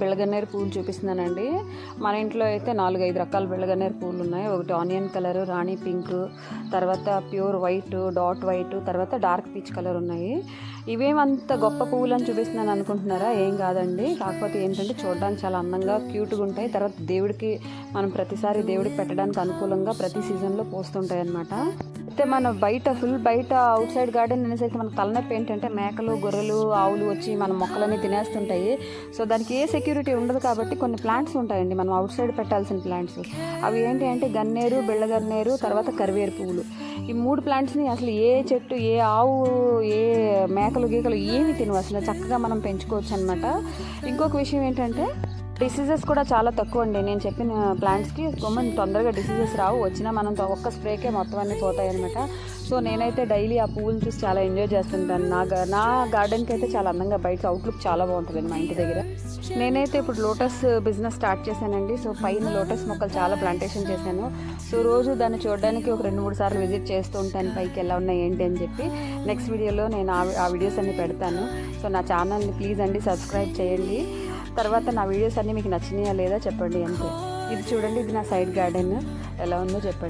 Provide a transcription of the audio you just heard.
బిళ్ళగన్నేరు పూలు చూపిస్తున్నానండి. మన ఇంట్లో అయితే నాలుగు ఐదు రకాల బిళ్ళగన్నేరు పూలు ఉన్నాయి ఒకటి ఆనియన్ కలర్ రాణి పింక్ తర్వాత ప్యూర్ వైట్ డాట్ వైట్ తర్వాత డార్క్ పీచ్ కలర్ ఉన్నాయి ఇవేమంత గొప్ప పువ్వులు అని చూపిస్తున్నాను అనుకుంటున్నారా? ఏం కాదండి. కాకపోతే ఏంటంటే చూడడానికి చాలా అందంగా క్యూట్గా ఉంటాయి. తర్వాత దేవుడికి మనం ప్రతిసారి దేవుడికి పెట్టడానికి అనుకూలంగా ప్రతి సీజన్లో పోస్తుంటాయి అన్నమాట అయితే మన బయట ఫుల్ బయట అవుట్ సైడ్ గార్డెన్ అనేసరికి మనకు తలనొప్పి ఏంటంటే మేకలు గొర్రెలు ఆవులు వచ్చి మన మొక్కలన్నీ తినేస్తుంటాయి. సో దానికి ఏ సెక్యూరిటీ ఉండదు కాబట్టి కొన్ని ప్లాంట్స్ ఉంటాయండి. మనం అవుట్ సైడ్ పెట్టాల్సిన ప్లాంట్స్ అవి ఏంటి అంటే గన్నేరు బిళ్ళగన్నేరు తర్వాత కరివేరు పువ్వులు. ఈ మూడు ప్లాంట్స్ని అసలు ఏ చెట్టు ఏ ఆవు ఏ మేకలు గీకలు ఏమి తినవు. అసలు చక్కగా మనం పెంచుకోవచ్చు అనమాట ఇంకొక విషయం ఏంటంటే డిసీజెస్ కూడా చాలా తక్కువ అండి నేను చెప్పిన ప్లాంట్స్కి కొమ్మని తొందరగా డిసీజెస్ రావు. వచ్చినా మనం తో- ఒక్క స్ప్రేకే మొత్తం అన్నీ పోతాయి అనమాట సో నేనైతే డైలీ ఆ పువ్వులు చూసి చాలా ఎంజాయ్ చేస్తుంటాను. నా గా- నా గార్డెన్కి అయితే చాలా అందంగా బయట అవుట్లుక్ చాలా బాగుంటుంది మా ఇంటి దగ్గర. నేనైతే ఇప్పుడు లోటస్ బిజినెస్ స్టార్ట్ చేశానండి. సో పైన లోటస్ మొక్కలు చాలా ప్లాంటేషన్ చేశాను. సో రోజు దాన్ని చూడడానికి ఒక రెండు మూడు సార్లు విజిట్ చేస్తూ ఉంటాను. పైకి ఎలా ఉన్నాయి ఏంటి అని చెప్పి నెక్స్ట్ వీడియోలో నేను ఆ ఆ వీడియోస్ అన్ని పెడతాను. సో నా ఛానల్ని ప్లీజ్ అండి సబ్స్క్రైబ్ చేయండి. తర్వాత నా వీడియోస్ అన్నీ మీకు నచ్చినాయా లేదా చెప్పండి అంతే. ఇది చూడండి ఇది నా సైడ్ గార్డెన్. ఎలా ఉందో చెప్పండి.